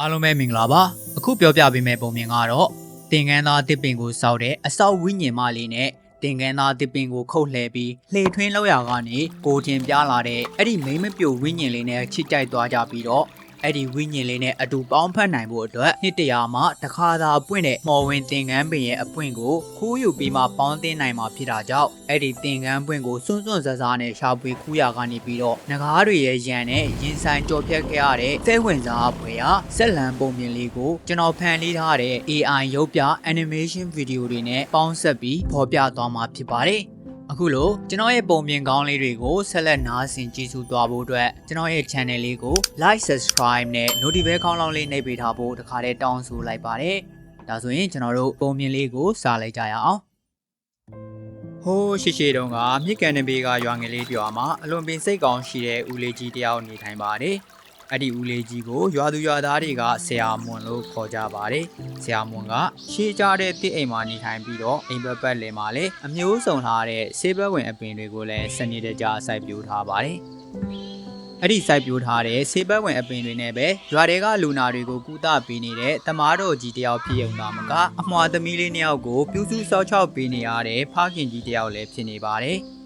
အားလုံးပဲမင်္ဂလာပါအခုပြောပြပေးမယ့်ပုံမြင်ကတော့တင်ကန်းသားတစ်ပင်ကိုစောက်တဲ့အစောက်ဝိညာဉ်မလေးနဲ့တင်ကန်းသားတစ်ပင်ကိုခုတ်လှဲပြီးလှေထွင်းလောက်ရကနေကိုတင်ပြလာတဲ့အဲ့ဒီမိမ့်မပြိုဝိညာဉ်လေးနဲ့ချစ်ကြိုက်သွားကြပြီးတော့ အဲ့ဒီဝိညာဉ်လေးနဲ့အတူပေါင်းဖက်နိုင်ဖို့အတွက်နှစ်တရာမှတစ်ခါသာပွင့်တဲ့မော်ဝင်တင်ကန်းပင်ရဲ့အပွင့်ကိုခိုးယူပြီးမှပေါင်းတင်နိုင်မှာဖြစ်တာကြောင့်အဲ့ဒီတင်ကန်းပွင့်ကိုစွန့်စွန့်ဆဆာနဲ့ရှာဖွေခူးရကနေပြီးတော့ငကားတွေရဲ့ရန်နဲ့ရင်ဆိုင်ကြော်ဖြတ်ခဲ့ရတဲ့စိတ်ဝင်စားဖွယ်ရာဆက်လံပုံမြင်လေးကိုကျွန်တော်ဖန်တီးထားတဲ့ AI ရုပ်ပြ animation video တွေနဲ့ပေါင်းဆက်ပြီးဖော်ပြသွားမှာဖြစ်ပါတယ် အခုလိုကျွန်တော်ရဲ့ပုံပြင်ကောင်းလေးတွေကိုဆက်လက်နားဆင်ကြည့်ရှုသွားဖို့အတွက်ကျွန်တော်ရဲ့ channel လေးကို like subscribe နဲ့ notification ခေါင်းလောင်းလေးနှိပ်ပေးထားဖို့တခါတည်းတောင်းဆိုလိုက်ပါတယ်။ဒါဆိုရင်ကျွန်တော်တို့ပုံပြင်လေးကိုစလိုက်ကြရအောင်။ဟိုးရှိရှိတုန်းကမြစ်ကန်နဘေးကရွာငယ်လေးပြောမှာအလွန်ပင်စိတ်ကောင်းရှိတဲ့ဦးလေးကြီးတယောက်နေထိုင်ပါတယ်။ အဲ့ဒီဦးလေးကြီးကိုရွာသူရွာသားတွေကဆရာမွန်လို့ခေါ်ကြပါတယ်။ဆရာမွန်ကရှေးကြတဲ့တစ်အိမ်မှာနေထိုင်ပြီးတော့အိမ်ဘက်ပတ်လည်မှာလည်းအမျိုးစုံထားတဲ့ဆေးဘက်ဝင်အပင်တွေကိုလည်းစနေတကြစိုက်ပျိုးထားပါတယ်။အဲ့ဒီစိုက်ပျိုးထားတဲ့ဆေးဘက်ဝင်အပင်တွေနဲ့ပဲရွာတွေကလူနာတွေကိုကုသပေးနေတဲ့တမားတော်ကြီးတယောက်ဖြစ်ရုံသာမကအမွှာသမီးလေးနှစ်ယောက်ကိုပြုစုစောက်ချောက်ပေးနေရတဲ့ဖခင်ကြီးတယောက်လည်းဖြစ်နေပါတယ်။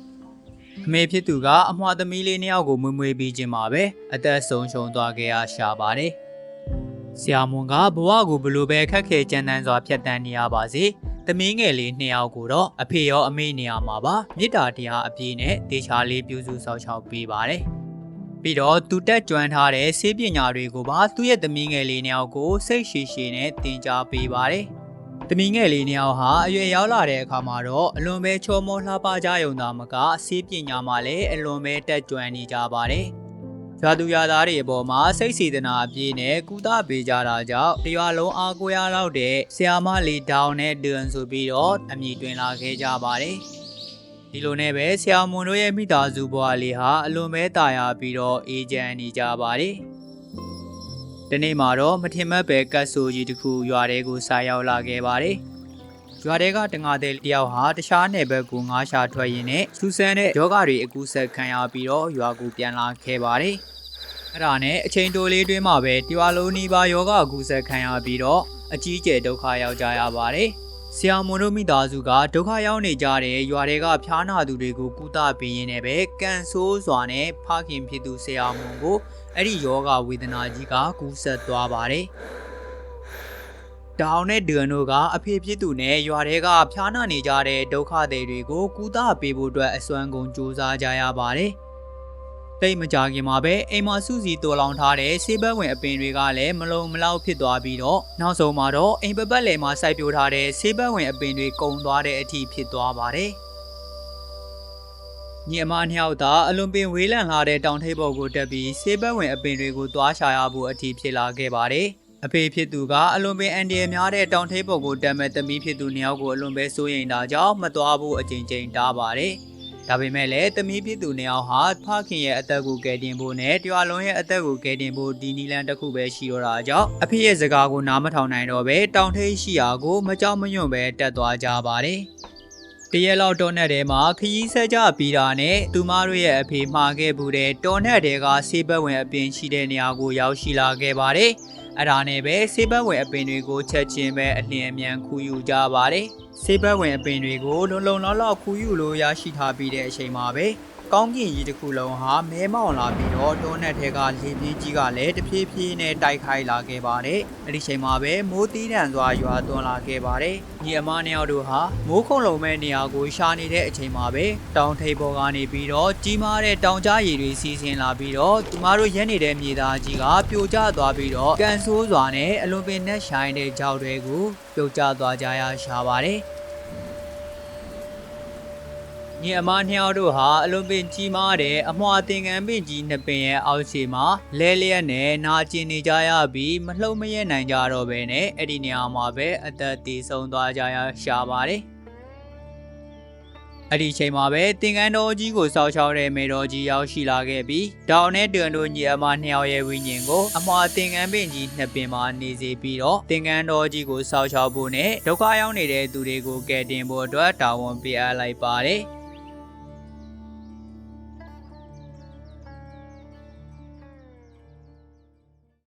အမေဖြစ်သူကအမွှာသမီးလေးနှစ်ယောက်ကိုမွေးမွေးပြီးခြင်းမှာပဲအသက်ဆုံးရှုံးသွားခဲ့ရရှာပါတယ်။ဆရာမွန်ကဘဝကိုဘယ်လိုပဲခက်ခဲကြမ်းတမ်းစွာဖြတ်တန်းနေရပါစေ။သမီးငယ်လေးနှစ်ယောက်ကိုတော့အဖေရောအမေနေရာမှာပါမေတ္တာတရားအပြည့်နဲ့တေချာလေးပြုစုစောင့်ရှောက်ပေးပါတယ်။ပြီးတော့သူတက်ကြွထားတဲ့ဆေးပညာတွေကိုပါသူ့ရဲ့သမီးငယ်လေးနှစ်ယောက်ကိုစိတ်ရှည်ရှည်နဲ့သင်ကြားပေးပါတယ်။ သမီးငယ်လေးနှစ်ယောက်ဟာအရွယ်ရောက်လာတဲ့အခါမှာတော့အလွန်ပဲချောမောလှပကြယုံသာမကဆေးပညာမှာလည်းအလွန်ပဲတက်ကြွနေကြပါတယ်။ရွာသူရွာသားတွေအပေါ်မှာစိတ်စေတနာအပြည့်နဲ့ကုသပေးကြတာကြောင့်တရွာလုံးအားကိုးရတော့တဲ့ဆရာမလေးဒေါင်နဲ့ဒွန်ဆိုပြီးတော့အမည်တွင်လာခဲ့ကြပါတယ်။ဒီလိုနဲ့ပဲဆရာမွန်တို့ရဲ့မိသားစုဘဝလေးဟာအလွန်ပဲတာယာပြီးတော့အေဂျင့်နေကြပါတယ်။ ဒီနေ့မှာတော့မထင်မှတ်ပဲကတ်ဆိုကြီးတစ်ခုရွာတဲကိုစားရောက်လာခဲ့ပါတယ်။ရွာတဲကတငါတဲ့တယောက်ဟာတခြားနယ်ဘက်ကိုငားရှာထွက်ရင်းနဲ့စူဆန်တဲ့ယောဂတွေအကူဆက်ခံရပြီးတော့ရွာကိုပြန်လာခဲ့ပါတယ်။အဲ့ဒါနဲ့အချိန်တိုလေးတွင်းမှာပဲတရွာလုံးနီးပါးယောဂအကူဆက်ခံရပြီးတော့အကြီးကျယ်ဒုက္ခရောက်ကြရပါတယ်။ ဆရာမွန်တို့မိသားစုကဒုက္ခရောက်နေကြတဲ့ရွာတွေကဖျားနာသူတွေကိုကုသပေးရင်းနဲ့ပဲကန်ဆိုးစွာနဲ့ဖခင်ဖြစ်သူဆရာမွန်ကိုအဲ့ဒီယောဂဝေဒနာကြီးကကူးဆက်သွားပါတယ်။တောင်နဲ့ဒွန်တို့ကအဖေဖြစ်သူနဲ့ရွာတွေကဖျားနာနေကြတဲ့ဒုက္ခသည်တွေကိုကုသပေးဖို့အတွက်အစွမ်းကုန်ကြိုးစားကြရပါတယ်။ တိတ်မကြခင်မှာပဲအိမ်မှာစုစည်းတော်လောင်ထားတဲ့ဆေးဘက်ဝင်အပင်တွေကလည်းမလုံမလောက်ဖြစ်သွားပြီးတော့နောက်ဆုံးမှာတော့အိမ်ပပတ်လယ်မှာစိုက်ပျိုးထားတဲ့ဆေးဘက်ဝင်အပင်တွေကုန်သွားတဲ့အထိဖြစ်သွားပါတယ်။ညီအမနှစ်ယောက်သာအလွန်ပင်ဝေးလံလာတဲ့တောင်ထိပ်ပေါ်ကိုတက်ပြီးဆေးဘက်ဝင်အပင်တွေကိုသွားရှာရဖို့အထိဖြစ်လာခဲ့ပါတယ်။အဖေဖြစ်သူကအလွန်ပင်အန်ဒီရများတဲ့တောင်ထိပ်ပေါ်ကိုတက်မဲ့သမီးဖြစ်သူနှစ်ယောက်ကိုအလွန်ပဲစိုးရိမ်တာကြောင့်မသွားဘူးအကြိမ်ကြိမ်တားပါတယ်။ ဒါပေမဲ့လည်းသမီးဖြစ်သူနှစ်ယောက်ဟာဖခင်ရဲ့အသက်ကိုကယ်တင်ဖို့နဲ့တရွာလုံးရဲ့အသက်ကိုကယ်တင်ဖို့ဒီနီလန်တစ်ခုပဲရှိတော့တာကြောင့်အဖေရဲ့စကားကိုနားမထောင်နိုင်တော့ပဲတောင်ထိပ်ရှိရာကိုမကြောက်မရွံ့ပဲတက်သွားကြပါတယ်။တရက်လောက်တော်နဲ့တဲမှာခရီးဆက်ကြပြီးတာနဲ့သူမတို့ရဲ့အဖေမှာခဲ့ဘူးတဲ့တော်နဲ့တဲကဆေးဘက်ဝင်အပင်ရှိတဲ့နေရာကိုရောက်ရှိလာခဲ့ပါတယ်။ အဲ့ဒါနဲ့ပဲဆေးဘက်ဝင်အပင်တွေကိုချက်ချင်းပဲအလင်းအမြန်ခူးယူကြပါတယ်။ဆေးဘက်ဝင်အပင်တွေကိုလုံလုံလောက်လောက်ခူးယူလို့ရရှိထားပြီးတဲ့အချိန်မှာပဲ ကောင်းကင်ကြီးတစ်ခုလုံးဟာမဲမောင်လာပြီးတော့တောနဲ့ထဲကလေပြေးကြီးကလည်းတဖြည်းဖြည်းနဲ့တိုက်ခိုက်လာခဲ့ပါတယ်။အဲ့ဒီချိန်မှာပဲမိုးတီးတန်စွာရွာသွန်းလာခဲ့ပါတယ်။ညီအမနှစ်ယောက်တို့ဟာမိုးခုံလုံးမဲ့နေရာကိုရှာနေတဲ့အချိန်မှာပဲတောင်ထိပ်ပေါ်ကနေပြီးတော့ကြီးမားတဲ့တောင်ကြားရည်တွေစီးဆင်းလာပြီးတော့သူမတို့ရက်နေတဲ့မြေသားကြီးကပြိုကျသွားပြီးတော့ကန်ဆိုးစွာနဲ့အလွန်ပင်နဲ့ရှိုင်းတဲ့ကြောက်တွေကိုပြိုကျသွားကြရရှာပါတယ်။ ညီအမနှစ်ယောက်တို့ဟာအလွန်ပင်ကြီးမားတဲ့အမွှာသင်္ကန်းပင်ကြီးနှစ်ပင်ရဲ့အောက်ခြေမှာလဲလျက်နဲ့နာကျင်နေကြရပြီးမလှုပ်မရဲနိုင်ကြတော့ဘဲနဲ့အဲ့ဒီနေရာမှာပဲအသက်တည်ဆုံးသွားကြရရှာပါတယ်အဲ့ဒီချိန်မှာပဲတင်ကန်းတော်ကြီးကိုစောက်ချောက်တဲ့မေတော်ကြီးရောက်ရှိလာခဲ့ပြီးတောင်နဲ့တွန်တို့ညီအမနှစ်ယောက်ရဲ့ဝိညာဉ်ကိုအမွာတင်ကန်းပင်ကြီးနှစ်ပင်မှာနေစေပြီးတော့တင်ကန်းတော်ကြီးကိုစောက်ချောက်ဖို့နဲ့ဒုက္ခရောက်နေတဲ့သူတွေကိုကယ်တင်ဖို့အတွက်တာဝန်ပေးအပ်လိုက်ပါတယ်။